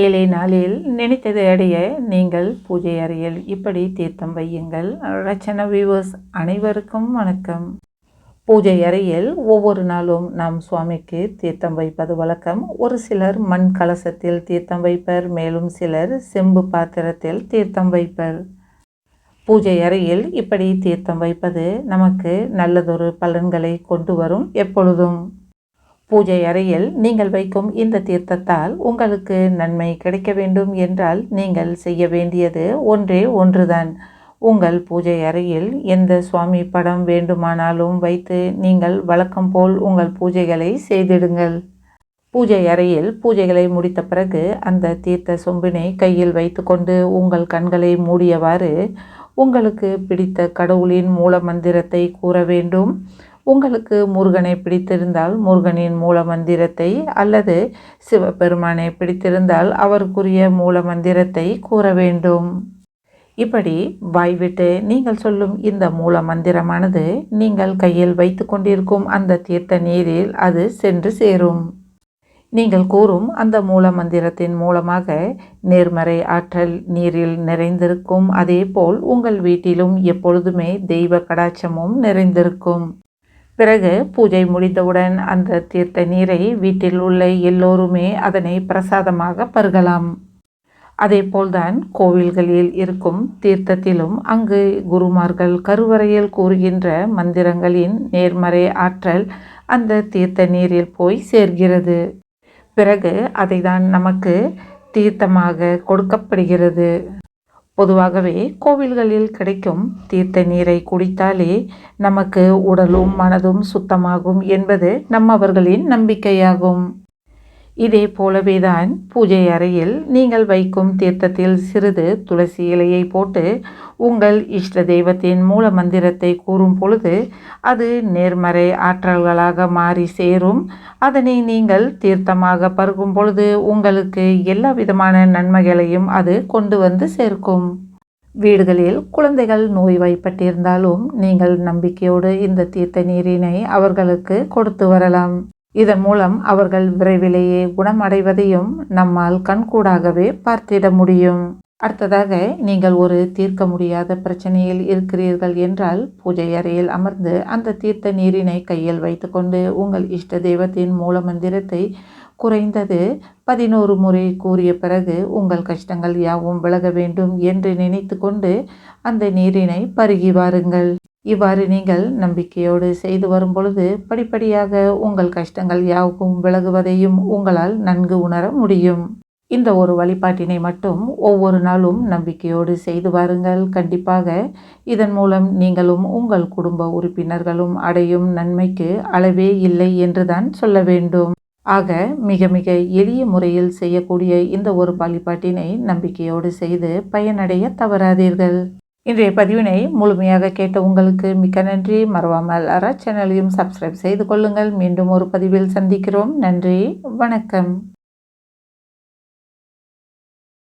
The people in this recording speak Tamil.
ஏழே நாளில் நினைத்ததை அடைய நீங்கள் பூஜை அறையில் இப்படி தீர்த்தம் வையுங்கள். ரச்சன வியூவர்ஸ் அனைவருக்கும் வணக்கம். பூஜை அறையில் ஒவ்வொரு நாளும் நாம் சுவாமிக்கு தீர்த்தம் வைப்பது வழக்கம். ஒரு சிலர் மண் கலசத்தில் தீர்த்தம் வைப்பர் மேலும் சிலர் செம்பு பாத்திரத்தில் தீர்த்தம் வைப்பர். பூஜை அறையில் இப்படி தீர்த்தம் வைப்பது நமக்கு நல்லதொரு பலன்களை கொண்டு வரும் எப்பொழுதும். பூஜை அறையில் நீங்கள் வைக்கும் இந்த தீர்த்தத்தால் உங்களுக்கு நன்மை கிடைக்க வேண்டும் என்றால் நீங்கள் செய்ய வேண்டியது ஒன்றே ஒன்றுதான். உங்கள் பூஜை அறையில் எந்த சுவாமி படம் வேண்டுமானாலும் வைத்து நீங்கள் வழக்கம் போல் உங்கள் பூஜைகளை செய்திடுங்கள். பூஜை அறையில் பூஜைகளை முடித்த பிறகு அந்த தீர்த்த சொம்பினை கையில் வைத்துக்கொண்டு உங்கள் கண்களை மூடியவாறு உங்களுக்கு பிடித்த கடவுளின் மூல மந்திரத்தை கூற வேண்டும். உங்களுக்கு முருகனை பிடித்திருந்தால் முருகனின் மூல மந்திரத்தை அல்லது சிவபெருமானை பிடித்திருந்தால் அவருக்குரிய மூல மந்திரத்தை கூற வேண்டும். இப்படி வாய்விட்டு நீங்கள் சொல்லும் இந்த மூல மந்திரமானது நீங்கள் கையில் வைத்து கொண்டிருக்கும் அந்த தீர்த்த நீரில் அது சென்று சேரும். நீங்கள் கூறும் அந்த மூல மந்திரத்தின் மூலமாக நேர்மறை ஆற்றல் நீரில் நிறைந்திருக்கும். அதேபோல் உங்கள் வீட்டிலும் எப்பொழுதுமே தெய்வ கடாட்சமும் நிறைந்திருக்கும். பிறகு பூஜை முடிந்தவுடன் அந்த தீர்த்த நீரை வீட்டில் உள்ள எல்லோருமே அதனை பிரசாதமாக பருகலாம். அதேபோல்தான் கோவில்களில் இருக்கும் தீர்த்தத்திலும் அங்கு குருமார்கள் கருவறையில் கூறுகின்ற மந்திரங்களின் நேர்மறை ஆற்றல் அந்த தீர்த்த நீரில் போய் சேர்கிறது. பிறகு அதை தான் நமக்கு தீர்த்தமாக கொடுக்கப்படுகிறது. பொதுவாகவே கோவில்களில் கிடைக்கும் தீர்த்த நீரை குடித்தாலே நமக்கு உடலும் மனதும் சுத்தமாகும் என்பது நம்மவர்களின் நம்பிக்கையாகும். இதே போலவே தான் பூஜை அறையில் நீங்கள் வைக்கும் தீர்த்தத்தில் சிறிது துளசி இலையை போட்டு உங்கள் இஷ்ட தெய்வத்தின் மூல மந்திரத்தை கூறும் பொழுது அது நேர்மறை ஆற்றல்களாக மாறி சேரும். அதனை நீங்கள் தீர்த்தமாக பருகும் பொழுது உங்களுக்கு எல்லா விதமான நன்மைகளையும் அது கொண்டு வந்து சேர்க்கும். வீடுகளில் குழந்தைகள் நோய்வாய்ப்பட்டிருந்தாலும் நீங்கள் நம்பிக்கையோடு இந்த தீர்த்த நீரினை அவர்களுக்கு கொடுத்து வரலாம். இதன் மூலம் அவர்கள் விரைவிலேயே குணமடைவதையும் நம்மால் கண்கூடாகவே பார்த்திட முடியும். அடுத்ததாக நீங்கள் ஒரு தீர்க்க முடியாத பிரச்சனையில் இருக்கிறீர்கள் என்றால் பூஜை அறையில் அமர்ந்து அந்த தீர்த்த நீரினை கையில் வைத்துக்கொண்டு உங்கள் இஷ்ட தெய்வத்தின் மூல மந்திரத்தை குறைந்தது பதினோரு முறை கூறிய பிறகு உங்கள் கஷ்டங்கள் யாவும் விலக வேண்டும் என்று நினைத்து கொண்டு அந்த நீரினை பருகி வாருங்கள். இவ்வாறு நீங்கள் நம்பிக்கையோடு செய்து வரும் பொழுது படிப்படியாக உங்கள் கஷ்டங்கள் யாவுக்கும் விலகுவதையும் உங்களால் நன்கு உணர முடியும். இந்த ஒரு வழிபாட்டினை மட்டும் ஒவ்வொரு நாளும் நம்பிக்கையோடு செய்து வாருங்கள். கண்டிப்பாக இதன் மூலம் நீங்களும் உங்கள் குடும்ப உறுப்பினர்களும் அடையும் நன்மைக்கு அளவே இல்லை என்றுதான் சொல்ல வேண்டும். ஆக மிக மிக எளிய முறையில் செய்யக்கூடிய இந்த ஒரு வழிபாட்டினை நம்பிக்கையோடு செய்து பயனடைய தவறாதீர்கள். இன்றைய பதிவினை முழுமையாக கேட்ட உங்களுக்கு மிக்க நன்றி. மறவாமல் அற சேனலையும் சப்ஸ்கிரைப் செய்து கொள்ளுங்கள். மீண்டும் ஒரு பதிவில் சந்திக்கிறோம். நன்றி. வணக்கம்.